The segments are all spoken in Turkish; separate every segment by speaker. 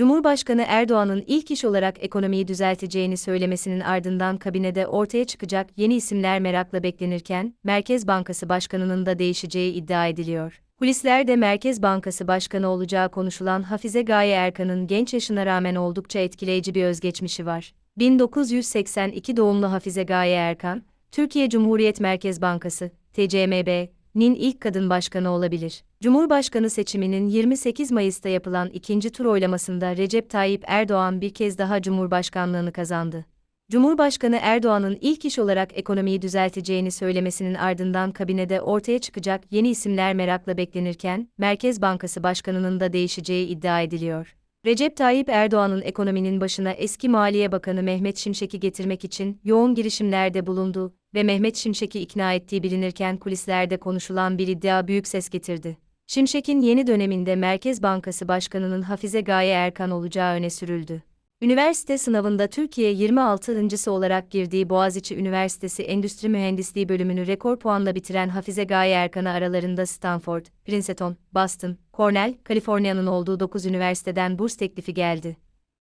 Speaker 1: Cumhurbaşkanı Erdoğan'ın ilk iş olarak ekonomiyi düzelteceğini söylemesinin ardından kabinede ortaya çıkacak yeni isimler merakla beklenirken, Merkez Bankası Başkanı'nın da değişeceği iddia ediliyor. Kulislerde Merkez Bankası Başkanı olacağı konuşulan Hafize Gaye Erkan'ın genç yaşına rağmen oldukça etkileyici bir özgeçmişi var. 1982 doğumlu Hafize Gaye Erkan, Türkiye Cumhuriyet Merkez Bankası, TCMB, nin ilk kadın başkanı olabilir. Cumhurbaşkanı seçiminin 28 Mayıs'ta yapılan ikinci tur oylamasında Recep Tayyip Erdoğan bir kez daha Cumhurbaşkanlığını kazandı. Cumhurbaşkanı Erdoğan'ın ilk iş olarak ekonomiyi düzelteceğini söylemesinin ardından kabinede ortaya çıkacak yeni isimler merakla beklenirken, Merkez Bankası Başkanı'nın da değişeceği iddia ediliyor. Recep Tayyip Erdoğan'ın ekonominin başına eski Maliye Bakanı Mehmet Şimşek'i getirmek için yoğun girişimlerde bulundu ve Mehmet Şimşek'i ikna ettiği bilinirken kulislerde konuşulan bir iddia büyük ses getirdi. Şimşek'in yeni döneminde Merkez Bankası Başkanı'nın Hafize Gaye Erkan olacağı öne sürüldü. Üniversite sınavında Türkiye 26.sı olarak girdiği Boğaziçi Üniversitesi Endüstri Mühendisliği bölümünü rekor puanla bitiren Hafize Gaye Erkan'a aralarında Stanford, Princeton, Boston, Cornell, Kaliforniya'nın olduğu 9 üniversiteden burs teklifi geldi.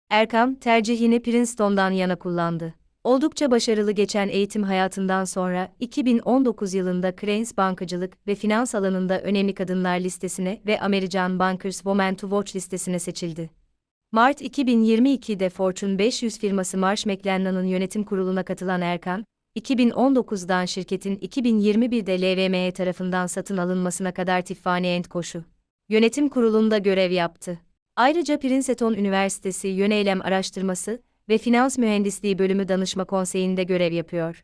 Speaker 1: Erkan, tercihini Princeton'dan yana kullandı. Oldukça başarılı geçen eğitim hayatından sonra 2019 yılında Cranes Bankacılık ve Finans alanında önemli kadınlar listesine ve American Bankers Women to Watch listesine seçildi. Mart 2022'de Fortune 500 firması Marsh McLennan'ın yönetim kuruluna katılan Erkan, 2019'dan şirketin 2021'de LVMH tarafından satın alınmasına kadar Tiffany Koşu yönetim kurulunda görev yaptı. Ayrıca Princeton Üniversitesi Yöneylem Araştırması ve Finans Mühendisliği Bölümü Danışma Konseyi'nde görev yapıyor.